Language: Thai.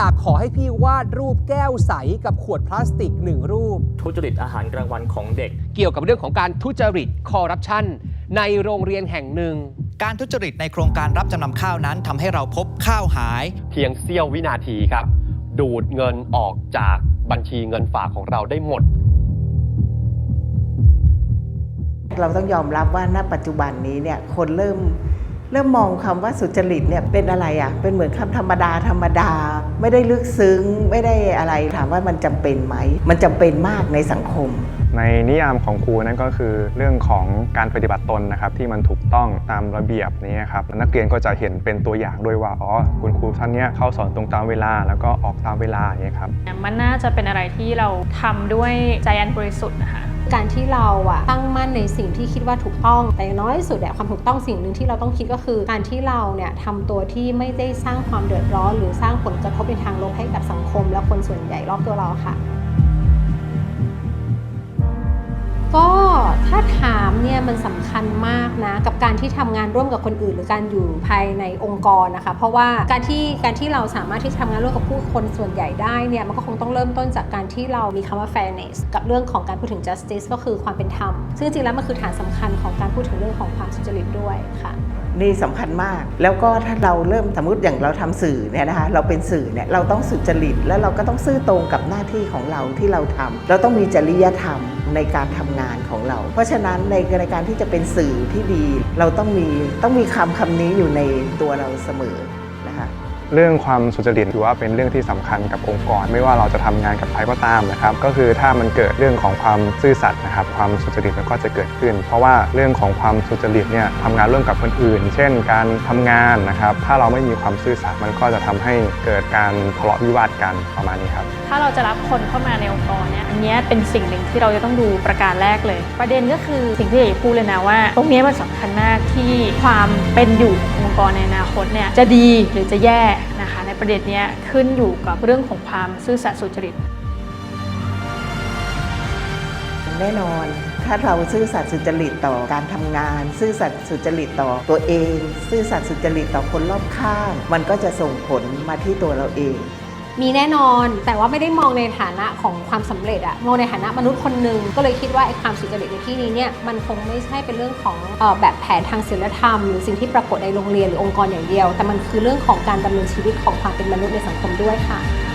อยากขอให้พี่วาดรูปแก้วใสกับขวดพลาสติกหนึ่งรูป ทุจริตอาหารกลางวันของเด็ก เกี่ยวกับเรื่องของการทุจริตคอร์รัปชันในโรงเรียนแห่งหนึ่ง การทุจริตในโครงการรับจำนำข้าวนั้นทำให้เราพบข้าวหาย เพียงเสี้ยววินาทีครับ ดูดเงินออกจากบัญชีเงินฝากของเราได้หมด เราต้องยอมรับว่าณปัจจุบันนี้เนี่ยคนเริ่ม เริ่มมองคำว่าสุจริตเนี่ยเป็นอะไรอะ่ะเป็นเหมือนคำธรรมดาธรรมดา ไม่ได้ลึกซึ้งไม่ได้อะไรถามว่ามันจำเป็นไหม มันจำเป็นมากในสังคมในนิยามของครูนั่นก็คือเรื่องของการปฏิบัติตนนะครับที่มันถูกต้องตามระเบียบนี้ครับนักเรียนก็จะเห็นเป็นตัวอย่างด้วยว่าอ๋อคุณครูท่านเนี้ยเข้าสอนตรงตามเวลาแล้วก็ออกตามเวลาอย่างเงี้ยครับมันน่าจะเป็นอะไรที่เราทำด้วยใจอันบริสุทธิ์นะคะ การที่เราอะตั้งมั่นในสิ่งที่คิดว่าถูกต้อง แต่น้อยสุดอะความถูกต้องสิ่งหนึ่งที่เราต้องคิดก็คือ การที่เราเนี่ยทำตัวที่ไม่ได้สร้างความเดือดร้อน หรือสร้างผลกระทบในทางลบให้กับสังคม และคนส่วนใหญ่รอบตัวเราค่ะ ก็ถ้าถามเนี่ยมันสำคัญมากนะกับการที่ทำงานร่วมกับคนอื่น หรือการอยู่ภายในองค์กรนะคะ เพราะว่าการที่การที่เราสามารถที่จะทำงานร่วมกับผู้คนส่วนใหญ่ได้เนี่ยมันก็คงต้องเริ่มต้นจากการที่เรามีคำว่า fairness กับเรื่องของการพูดถึง justice ก็คือความเป็นธรรมซึ่งจริงแล้วมันคือฐานสำคัญของการพูดถึงเรื่องของความสุจริตด้วยค่ะ นี่สำคัญมาก แล้วก็ถ้าเราเริ่มสมมติอย่างเราทำสื่อเนี่ยนะคะเราเป็นสื่อเนี่ยเราต้องสุจริต แล้วเราก็ต้องซื่อตรงกับหน้าที่ของเราที่เราทำเราต้องมีจริยธรรมในการทำงานของเรา เพราะฉะนั้นในในการที่จะเป็นสื่อที่ดี เราต้องมีต้องมีคำคำนี้อยู่ในตัวเราเสมอนะคะ เรื่องความสุจริตถือว่าเป็นเรื่องที่สำคัญกับองค์กร ไม่ว่าเราจะทำงานกับใครก็ตามนะครับ ก็คือถ้ามันเกิดเรื่องของความซื่อสัตย์นะครับ ความสุจริตมันก็จะเกิดขึ้น เพราะว่าเรื่องของความสุจริตเนี่ยทำงานร่วมกับคนอื่น เช่น การทำงานนะครับ ถ้าเราไม่มีความซื่อสัตย์มันก็จะทำให้เกิดการทะเลาะวิวาทกันประมาณนี้ครับ ถ้าเราจะรับคนเข้ามาในองค์กรเนี่ยอันนี้เป็นสิ่งหนึ่งที่เราจะต้องดูประการแรกเลย ประเด็นก็คือสิ่งที่อยากพูดเลยนะว่า ตรงนี้มันสำคัญมากที่ความเป็นอยู่ กรในอนาคตเนี่ยจะดีหรือจะแย่นะคะในประเด็นนี้ขึ้นอยู่กับเรื่องของความซื่อสัตย์สุจริตแน่นอน ถ้าเราซื่อสัตย์สุจริตต่อการทำงาน ซื่อสัตย์สุจริตต่อตัวเอง ซื่อสัตย์สุจริตต่อคนรอบข้าง มันก็จะส่งผลมาที่ตัวเราเอง มีแน่นอน แต่ว่าไม่ได้มองในฐานะของความสำเร็จอะมองในฐานะมนุษย์คนหนึ่งก็เลยคิดว่าไอ้ความสุจริตในที่นี้เนี่ยมันคงไม่ใช่เป็นเรื่องของออแบบแผนทางศิลธรรม หรือสิ่งที่ปรากฏในโรงเรียนหรือองค์กรอย่างเดียว แต่มันคือเรื่องของการดำเนินชีวิตของความเป็นมนุษย์ในสังคมด้วยค่ะ